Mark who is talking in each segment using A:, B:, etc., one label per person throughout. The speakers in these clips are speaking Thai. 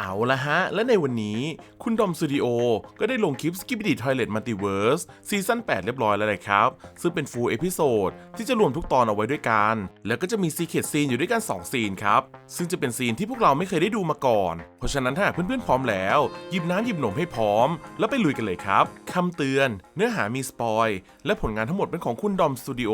A: เอาละฮะ และในวันนี้คุณดอมสตูดิโอก็ได้ลงคลิป Skibidi Toilet Multiverse ซีซั่น8 เรียบร้อยแล้วเลยครับ ซึ่งเป็น full episode ที่จะรวมทุกตอนเอาไว้ด้วยกัน แล้วก็จะมี secret scene อยู่ด้วยกัน 2 ซีนครับ ซึ่งจะเป็นซีนที่พวกเราไม่เคยได้ดูมาก่อน เพราะฉะนั้นถ้าเพื่อนๆพร้อมแล้ว หยิบน้ำหยิบนมให้พร้อม แล้วไปลุยกันเลยครับคำเตือน เนื้อหามีสปอยและผลงานทั้งหมดเป็นของคุณดอมสตูดิโอ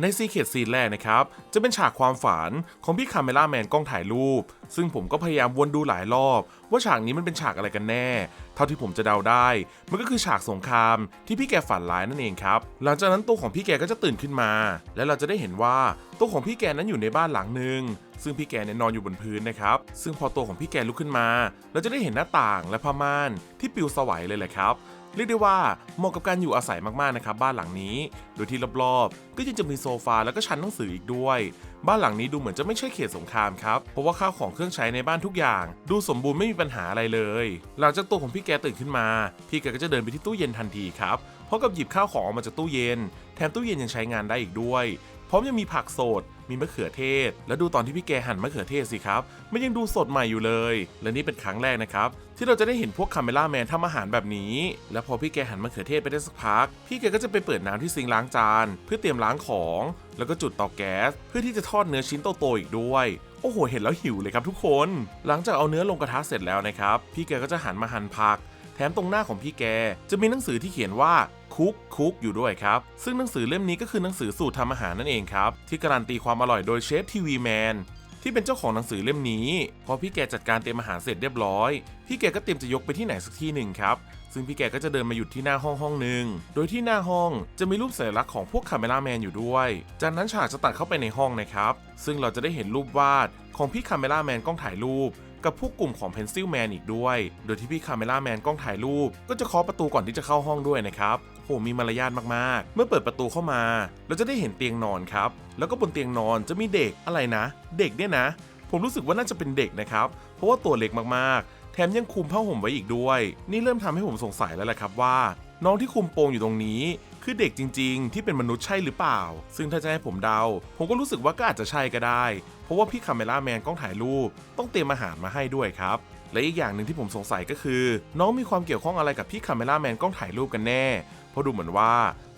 A: ใน secret scene แรกนะครับจะเป็นฉากความฝันของพี่คาเมล่าแมนกล้องถ่ายรูป ซึ่งผมก็พยายามวนดูหลายรอบว่าฉากนี้มันเป็นฉากอะไรกันแน่ เท่าที่ผมจะเดาได้ มันก็คือฉากสงครามที่พี่แกฝันร้ายนั่นเองครับ หลังจากนั้นตัวของพี่แกก็จะตื่นขึ้นมา และเราจะได้เห็นว่าตัวของพี่แกนั้นอยู่ในบ้านหลังหนึ่งซึ่งพี่แกเนี่ยนอนอยู่บนพื้นนะครับ ซึ่งพอตัวของพี่แกลุกขึ้นมา เราจะได้เห็นหน้าต่างและผ้าม่านที่ปลิวสวัยเลยแหละครับเรียกได้ว่าเหมาะกับการอยู่อาศัยมากๆนะครับบ้านหลังนี้ โดยที่รอบๆ ก็ยังจะมีโซฟาแล้วก็ชั้นหนังสืออีกด้วยบ้านหลังนี้ดูเหมือนจะไม่ใช่เขตสงครามครับ เพราะว่าข้าวของเครื่องใช้ในบ้านทุกอย่าง ดูสมบูรณ์ไม่มีปัญหาอะไรเลย หลังจากตัวของพี่แกตื่นขึ้นมา พี่แกก็จะเดินไปที่ตู้เย็นทันทีครับพร้อมกับหยิบข้าวของออกมาจากตู้เย็น แถมตู้เย็นยังใช้งานได้อีกด้วย พร้อมยังมีผักสดมีมะเขือเทศ แล้วดูตอนที่พี่แกหั่นมะเขือเทศสิครับ มันยังดูสดใหม่อยู่เลย และนี่เป็นครั้งแรกนะครับ ที่เราจะได้เห็นพวกคาเมล่าแมนทำอาหารแบบนี้ แล้วพอพี่แกหั่นมะเขือเทศไปได้สักพัก พี่แกก็จะไปเปิดน้ำที่ซิงล้างจาน เพื่อเตรียมล้างของ แล้วก็จุดเตาแก๊ส เพื่อที่จะทอดเนื้อชิ้นโตๆอีกด้วยโอ้โห เห็นแล้วหิวเลยครับทุกคน หลังจากเอาเนื้อลงกระทะเสร็จแล้วนะครับ พี่แกก็จะหันมาหั่นผัก แถมตรงหน้าของพี่แก จะมีหนังสือที่เขียนว่าคุกคุกอยู่ด้วยครับ ซึ่งหนังสือเล่มนี้ก็คือหนังสือสูตรทำอาหารนั่นเองครับ ที่การันตีความอร่อยโดยเชฟทีวีแมน ที่เป็นเจ้าของหนังสือเล่มนี้ พอพี่แกจัดการเตรียมอาหารเสร็จเรียบร้อย พี่แกก็เตรียมจะยกไปที่ไหนสักที่หนึ่งครับ ซึ่งพี่แกก็จะเดินมาหยุดที่หน้าห้องห้องหนึ่ง โดยที่หน้าห้องจะมีรูปสัญลักษณ์ของพวกคาเมล่าแมนอยู่ด้วย จากนั้นฉากจะตัดเข้าไปในห้องนะครับ ซึ่งเราจะได้เห็นรูปวาดของพี่คาเมล่าแมนกล้องถ่ายรูป กับพวกกลุ่มของ Pencil Man อีกด้วย โดยที่พี่คาเมล่าแมนกล้องถ่ายรูป ก็จะเคาะประตูก่อนที่จะเข้าห้องด้วยนะครับโหมีมารยาทมากๆ เมื่อเปิดประตูเข้ามา เราจะได้เห็นเตียงนอนครับ แล้วก็บนเตียงนอนจะมีเด็กอะไรนะ เด็กเนี่ยนะ ผมรู้สึกว่าน่าจะเป็นเด็กนะครับ เพราะว่าตัวเล็กมากๆ แถมยังคุมผ้าห่มไว้อีกด้วย นี่เริ่มทำให้ผมสงสัยแล้วแหละครับว่า น้องที่คุมโปงอยู่ตรงนี้ คือเด็กจริง ๆ ที่เป็นมนุษย์ใช่หรือเปล่า ซึ่งถ้าจะให้ผมเดา ผมก็รู้สึกว่าก็อาจจะใช่ก็ได้ เพราะว่าพี่คาเมล่าแมนกล้องถ่ายรูป ต้องเตรียมอาหารมาให้ด้วยครับและอีกอย่างหนึ่งที่ผมสงสัยก็คือ น้องมีความเกี่ยวข้องอะไรกับพี่คาเมล่าแมนกล้องถ่ายรูปกันแน่ เพราะดูเหมือนว่า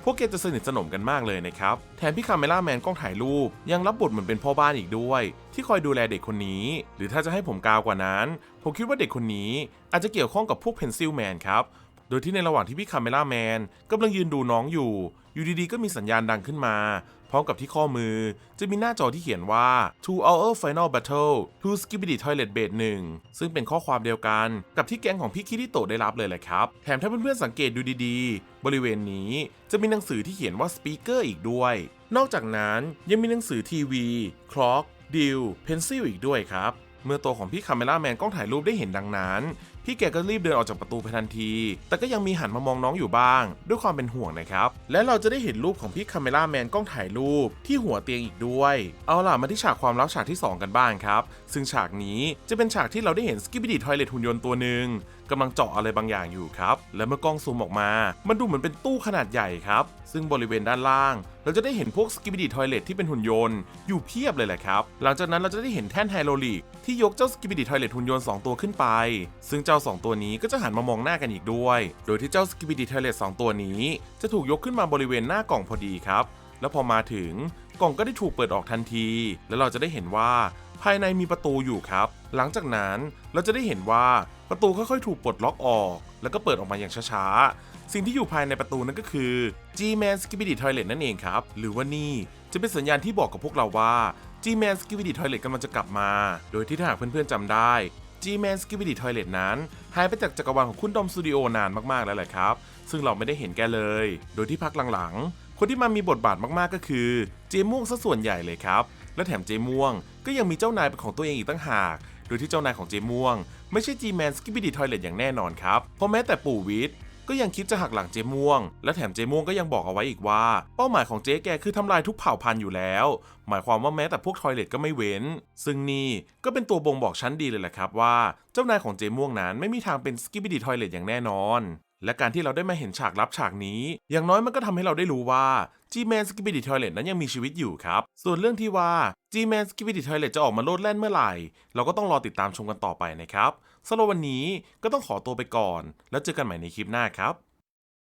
A: พวกแกจะสนิทสนมกันมากเลยนะครับ แถมพี่คาเมล่าแมนกล้องถ่ายรูป ยังรับบทเหมือนเป็นพ่อบ้านอีกด้วย ที่คอยดูแลเด็กคนนี้ หรือถ้าจะให้ผมกาวกว่านั้น ผมคิดว่าเด็กคนนี้อาจจะเกี่ยวข้องกับพวกเพนซิลแมนครับ โดยที่ในระหว่างที่พี่คาเมล่าแมนกำลังยืนดูน้องอยู่ อยู่ดีๆ ก็มีสัญญาณดังขึ้นมา พร้อมกับที่ข้อมือ จะมีหน้าจอที่เขียนว่า Two Hour final battle to skibidi toilet bed 1 ซึ่งเป็นข้อความเดียวกันกับที่แก๊งของพี่คิริโตได้รับเลยแหละครับ แถมถ้าเพื่อนๆสังเกตดูดีๆ บริเวณนี้จะมีหนังสือที่เขียนว่า speaker อีกด้วย นอกจากนั้นยังมีหนังสือทีวีคล็อกดิวเพนซิลอีกด้วยครับ เมื่อตัวของพี่คาเมล่าแมนกล้องถ่ายรูปได้เห็นดังนั้นพี่แกก็รีบเดินออกจากประตูไปทันที แต่ก็ยังมีหันมามองน้องอยู่บ้าง ด้วยความเป็นห่วงนะครับ และเราจะได้เห็นรูปของพี่คาเมล่าแมนกล้องถ่ายรูปที่หัวเตียงอีกด้วย เอาล่ะมาที่ฉากความลับฉากที่ 2 กันบ้างครับ ซึ่งฉากนี้จะเป็นฉากที่เราได้เห็นสกิบิดีทอยเลทหุ่นยนต์ตัวหนึ่งกำลังเจาะอะไรบางอย่างอยู่ครับ และเมื่อกล้องซูมออกมา มันดูเหมือนเป็นตู้ขนาดใหญ่ครับ ซึ่งบริเวณด้านล่าง เราจะได้เห็นพวกสกิบิดีทอยเลทที่เป็นหุ่นยนต์อยู่เพียบเลยแหละครับ หลังจากนั้นเราจะได้เห็นแท่นไฮโดรลิกที่ยกเจ้าสกิบิดีทอยเลทหุ่นยนต์2ตัวขึ้นไป ซึ่งจ้า 2 ตัวนี้ก็จะหันมามองหน้ากันอีกด้วย โดยที่เจ้าสกิบิดีทอยเลท2ตัวนี้ จะถูกยกขึ้นมาบริเวณหน้ากล่องพอดีครับ แล้วพอมาถึงกล่องก็ได้ถูกเปิดออกทันที แล้วเราจะได้เห็นว่าภายในมีประตูอยู่ครับ หลังจากนั้นเราจะได้เห็นว่าประตูค่อยๆถูกปลดล็อกออก แล้วก็เปิดออกมาอย่างช้าๆ สิ่งที่อยู่ภายในประตูนั้นก็คือ G-Man Skibidi Toilet นั่นเองครับ หรือว่านี่จะเป็นสัญญาณที่บอกกับพวกเราว่า G-Man Skibidi Toilet กำลังจะกลับมา โดยที่ถ้าหากเพื่อนๆจำได้ G-Man s k i b i d y Toilet นั้น หายไปจากจักรวาลของคุณดอมสตูดิโอนานมากๆแล้วแหละครับ ซึ่งเราไม่ได้เห็นแกเลย โดยที่พักหลังๆ คนที่มามีบทบาทมากๆก็คือเจม่วงซะส่วนใหญ่เลยครับ และแถมเจม่วง ก็ยังมีเจ้านายเป็นของตัวเองอีกตั้งหาก โดยที่เจ้านายของเจม่วง ไม่ใช่ G-Man s k i b i d y Toilet อย่างแน่นอนครับเพราะแม้แต่ปู่วิท ก็ยังคิดจะหักหลังเจม่วง และแถมเจม่วงก็ยังบอกเอาไว้อีกว่า เป้าหมายของเจ๊แกคือทำลายทุกเผ่าพันธุ์อยู่แล้ว หมายความว่าแม้แต่พวกทอยเลตก็ไม่เว้น ซึ่งนี่ก็เป็นตัวบ่งบอกชั้นดีเลยแหละครับว่า เจ้านายของเจม่วงนั้นไม่มีทางเป็นสกิบิดีทอยเลตอย่างแน่นอน และการที่เราได้มาเห็นฉากลับฉากนี้ อย่างน้อยมันก็ทำให้เราได้รู้ว่า G-Man Skibidi Toilet นั้นยังมีชีวิตอยู่ครับ ส่วนเรื่องที่ว่า G-Man Skibidi Toilet จะออกมาโลดแล่นเมื่อไหร่ เราก็ต้องรอติดตามชมกันต่อไปนะครับสำหรับวันนี้ก็ต้องขอตัวไปก่อน แล้วเจอกันใหม่ในคลิปหน้าครับ